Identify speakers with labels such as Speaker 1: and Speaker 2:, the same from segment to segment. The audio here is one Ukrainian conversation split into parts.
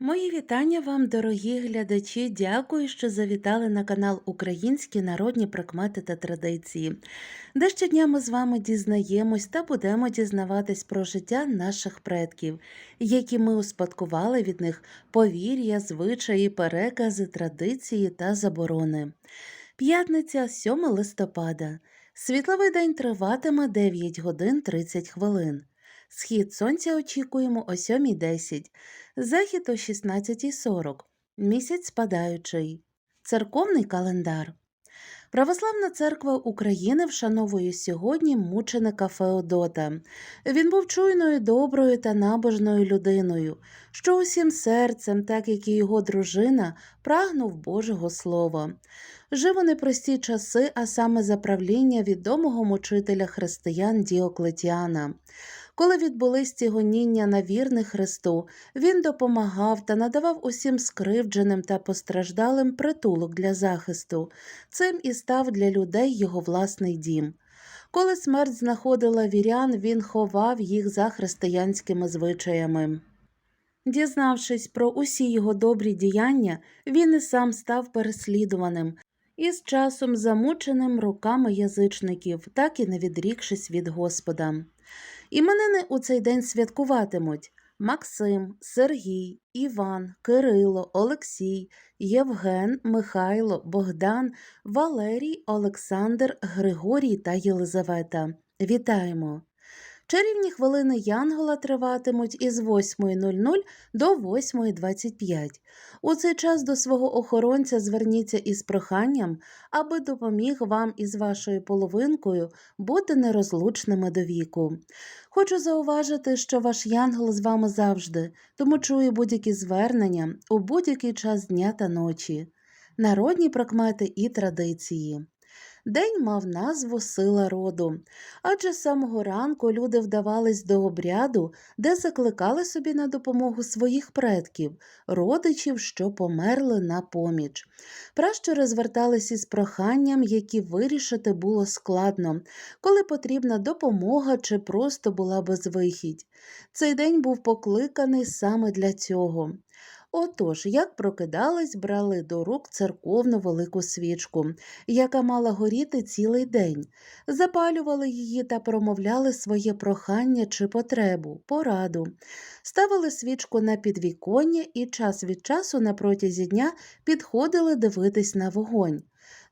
Speaker 1: Мої вітання вам, дорогі глядачі. Дякую, що завітали на канал Українські народні прикмети та традиції, де щодня ми з вами дізнаємось та будемо дізнаватись про життя наших предків, які ми успадкували від них повір'я, звичаї, перекази, традиції та заборони. П'ятниця, 7 листопада. Світловий день триватиме 9 годин 30 хвилин. Схід сонця очікуємо о 7.10, захід о 16.40, місяць спадаючий, церковний календар. Православна церква України вшановує сьогодні мученика Феодота. Він був чуйною, доброю та набожною людиною, що усім серцем, так як і його дружина, прагнув Божого Слова. Жив у непрості часи, а саме за правління відомого мучителя християн Діоклетіана. Коли відбулись ці гоніння на вірних Христу, він допомагав та надавав усім скривдженим та постраждалим притулок для захисту. Цим і став для людей його власний дім. Коли смерть знаходила вірян, він ховав їх за християнськими звичаями. Дізнавшись про усі його добрі діяння, він і сам став переслідуваним і з часом замученим руками язичників, так і не відрікшись від Господа. Іменини у цей день святкуватимуть Максим, Сергій, Іван, Кирило, Олексій, Євген, Михайло, Богдан, Валерій, Олександр, Григорій та Єлизавета. Вітаємо! Чарівні хвилини Янгола триватимуть із 8.00 до 8.25. У цей час до свого охоронця зверніться із проханням, аби допоміг вам із вашою половинкою бути нерозлучними до віку. Хочу зауважити, що ваш янгол з вами завжди, тому чує будь-які звернення у будь-який час дня та ночі, народні прикмети і традиції. День мав назву Сила роду, адже самого ранку люди вдавались до обряду, де закликали собі на допомогу своїх предків, родичів, що померли на поміч. Пращури звертались із проханням, які вирішити було складно, коли потрібна допомога чи просто була безвихідь. Цей день був покликаний саме для цього. Отож, як прокидались, брали до рук церковну велику свічку, яка мала горіти цілий день, запалювали її та промовляли своє прохання чи потребу, пораду, ставили свічку на підвіконня і час від часу на протязі дня підходили дивитись на вогонь.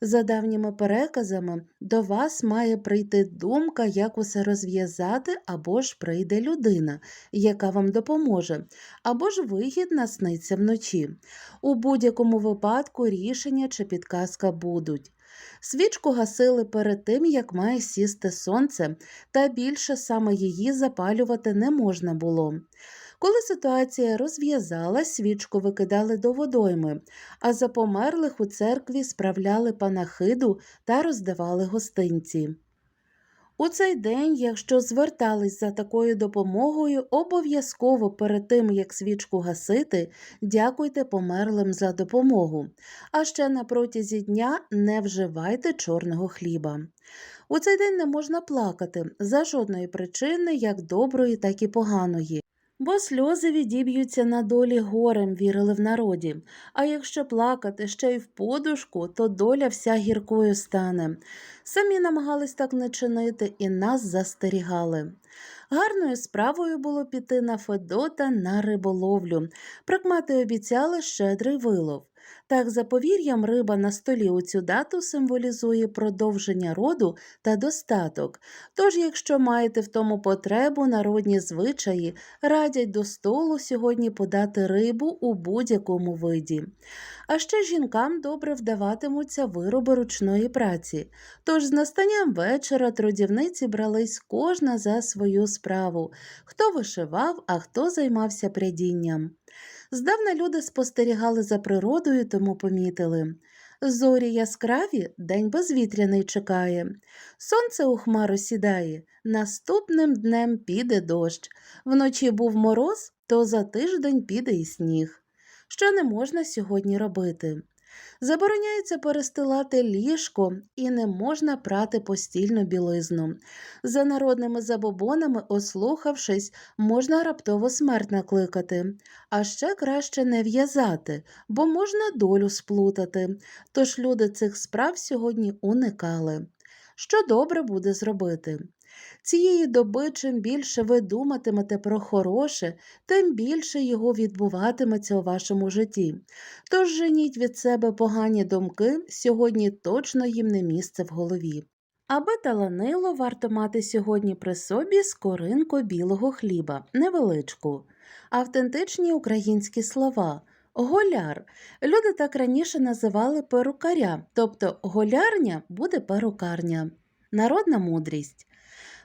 Speaker 1: За давніми переказами, до вас має прийти думка, як усе розв'язати, або ж прийде людина, яка вам допоможе, або ж вихід насниться вночі. У будь-якому випадку рішення чи підказка будуть. Свічку гасили перед тим, як має сісти сонце, та більше саме її запалювати не можна було. Коли ситуація розв'язалась, свічку викидали до водойми, а за померлих у церкві справляли панахиду та роздавали гостинці. У цей день, якщо звертались за такою допомогою, обов'язково перед тим, як свічку гасити, дякуйте померлим за допомогу. А ще на протязі дня не вживайте чорного хліба. У цей день не можна плакати за жодної причини, як доброї, так і поганої. Бо сльози відіб'ються на долі горем, вірили в народі. А якщо плакати ще й в подушку, то доля вся гіркою стане. Самі намагались так не чинити і нас застерігали. Гарною справою було піти на Федота на риболовлю. Прикмати обіцяли щедрий вилов. Так, за повір'ям, риба на столі у цю дату символізує продовження роду та достаток. Тож, якщо маєте в тому потребу, народні звичаї радять до столу сьогодні подати рибу у будь-якому виді. А ще жінкам добре вдаватимуться вироби ручної праці. Тож з настанням вечора трудівниці брались кожна за свою справу, хто вишивав, а хто займався прядінням. Здавна люди спостерігали за природою, тому помітили. Зорі яскраві, день безвітряний чекає. Сонце у хмару сідає, наступним днем піде дощ. Вночі був мороз, то за тиждень піде і сніг. Що не можна сьогодні робити? Забороняється перестилати ліжко і не можна прати постільну білизну. За народними забобонами, ослухавшись, можна раптово смерть накликати. А ще краще не в'язати, бо можна долю сплутати. Тож люди цих справ сьогодні уникали. Що добре буде зробити? Цієї доби, чим більше ви думатимете про хороше, тим більше його відбуватиметься у вашому житті. Тож женіть від себе погані думки, сьогодні точно їм не місце в голові. Аби таланило, варто мати сьогодні при собі скоринку білого хліба, невеличку, автентичні українські слова. Голяр. Люди так раніше називали перукаря, тобто голярня буде перукарня. Народна мудрість.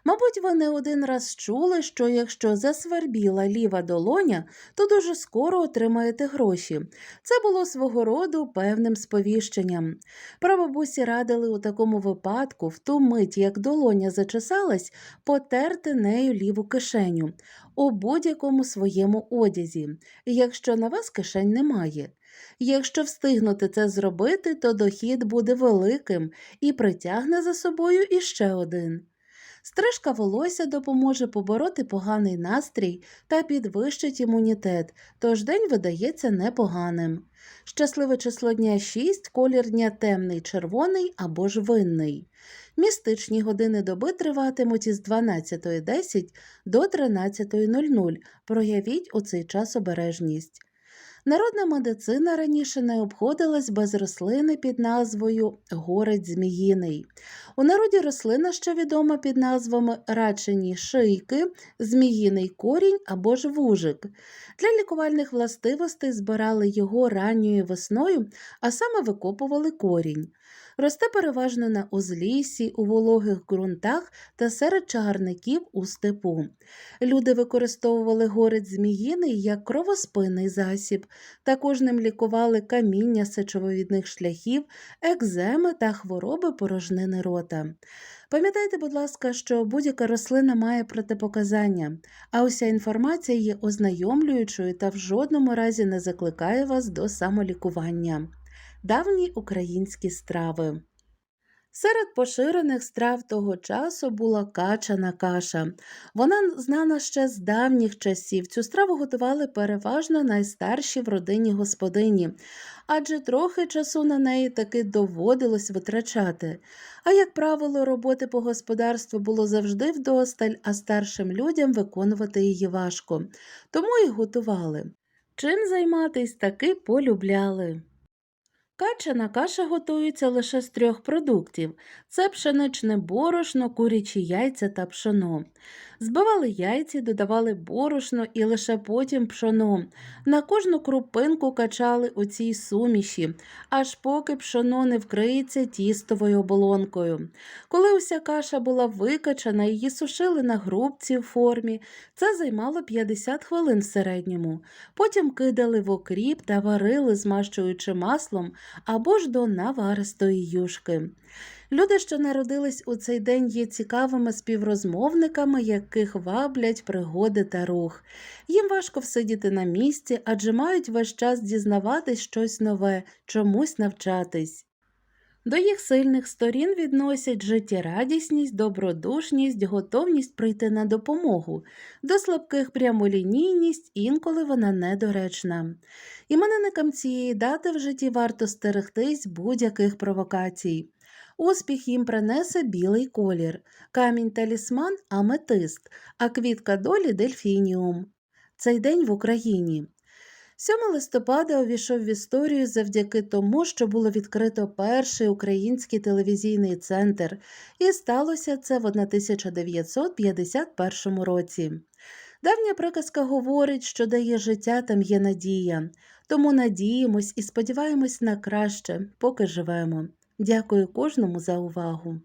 Speaker 1: Мабуть, ви не один раз чули, що якщо засвербіла ліва долоня, то дуже скоро отримаєте гроші. Це було свого роду певним сповіщенням. Прабабусі радили у такому випадку, в ту мить, як долоня зачесалась, потерти нею ліву кишеню у будь-якому своєму одязі, якщо на вас кишень немає. Якщо встигнути це зробити, то дохід буде великим і притягне за собою іще один. Стрижка волосся допоможе побороти поганий настрій та підвищить імунітет, тож день видається непоганим. Щасливе число дня 6, колір дня темний, червоний або ж винний. Містичні години доби триватимуть із 12.10 до 13.00. Проявіть у цей час обережність. Народна медицина раніше не обходилась без рослини під назвою горець зміїний. У народі рослина ще відома під назвами рачені шийки, зміїний корінь або ж вужик. Для лікувальних властивостей збирали його ранньою весною, а саме викопували корінь. Росте переважно на узліссі, у вологих ґрунтах та серед чагарників у степу. Люди використовували горець зміїний як кровоспинний засіб, також ним лікували каміння сечововідних шляхів, екземи та хвороби порожнини рота. Пам'ятайте, будь ласка, що будь-яка рослина має протипоказання, а уся інформація є ознайомлюючою та в жодному разі не закликає вас до самолікування. Давні українські страви. Серед поширених страв того часу була качана каша. Вона знана ще з давніх часів. Цю страву готували переважно найстарші в родині господині, адже трохи часу на неї таки доводилось витрачати. А як правило, роботи по господарству було завжди вдосталь, а старшим людям виконувати її важко. Тому і готували. Чим займатись таки полюбляли. Качана каша готується лише з трьох продуктів: це пшеничне борошно, курячі яйця та пшоно. Збивали яйці, додавали борошно і лише потім пшоно. На кожну крупинку качали у цій суміші, аж поки пшоно не вкриється тістовою оболонкою. Коли уся каша була викачана, її сушили на грубці в формі. Це займало 50 хвилин в середньому. Потім кидали в окріп та варили, змащуючи маслом або ж до наваристої юшки. Люди, що народились у цей день, є цікавими співрозмовниками, яких ваблять пригоди та рух. Їм важко всидіти на місці, адже мають весь час дізнаватись щось нове, чомусь навчатись. До їх сильних сторін відносять життєрадісність, добродушність, готовність прийти на допомогу, до слабких прямолінійність, інколи вона недоречна. Іменинникам цієї дати в житті варто стерегтись будь-яких провокацій. Успіх їм принесе білий колір, камінь талісман аметист, а квітка долі дельфініум. Цей день в Україні. 7 листопада увійшов в історію завдяки тому, що було відкрито перший український телевізійний центр, і сталося це в 1951 році. Давня приказка говорить, що дає життя, там є надія, тому надіємось і сподіваємось на краще, поки живемо. Дякую кожному за увагу.